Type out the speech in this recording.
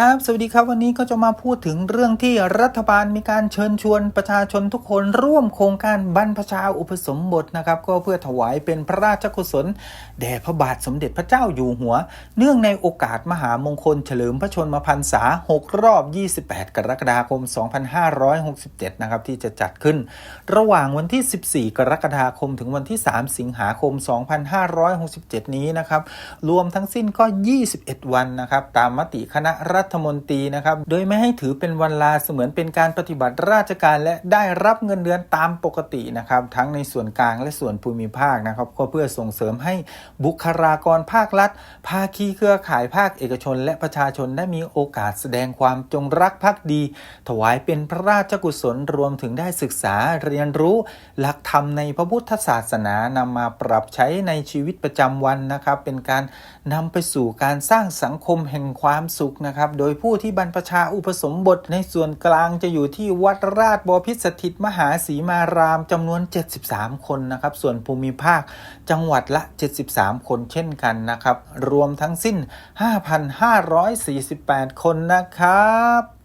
ครับสวัสดีครับวันนี้ก็จะมาพูดถึงเรื่องที่รัฐบาลมีการเชิญชวนประชาชนทุกคนร่วมโครงการบรรพชาอุปสมบทนะครับ ก็เพื่อถวายเป็นพระราชกุศลแด่พระบาทสมเด็จพระเจ้าอยู่หัว เนื่องในโอกาสมหามงคลเฉลิมพระชนมพรรษา 6 รอบ 28 กรกฎาคม 2567 นะครับที่จะจัดขึ้น ระหว่างวันที่ 14 กรกฎาคมถึงวันที่ 3 สิงหาคม 2567 นี้นะครับรวมทั้งสิ้นก็ 21 วันนะครับตามมติคณะรัฐมนตรีนะครับ โดยไม่ให้ถือเป็นวันลาเสมือนเป็นการปฏิบัติราชการและได้รับเงินเดือนตามปกตินะครับ ทั้งในส่วนกลางและส่วนภูมิภาคนะครับ ก็เพื่อส่งเสริมให้บุคลากรภาครัฐ ภาคีเครือข่ายภาคเอกชน และประชาชนได้มีโอกาสแสดงความจงรักภักดี ถวายเป็นพระราชกุศลรวมถึงได้ศึกษาเรียนรู้หลักธรรมในพระพุทธศาสนานำมาปรับใช้ในชีวิตประจำวันนะครับ เป็นการนำไปสู่การสร้างสังคมแห่งความสุขนะครับโดยผู้ที่บรรพชาอุปสมบทในส่วนกลางจะอยู่ที่วัดราชบพิษสถิตมหาสีมารามจำนวน 73 คนนะครับ ส่วนภูมิภาคจังหวัดละ 73 คนเช่นกันนะครับ รวมทั้งสิ้น 5,548 คนนะครับ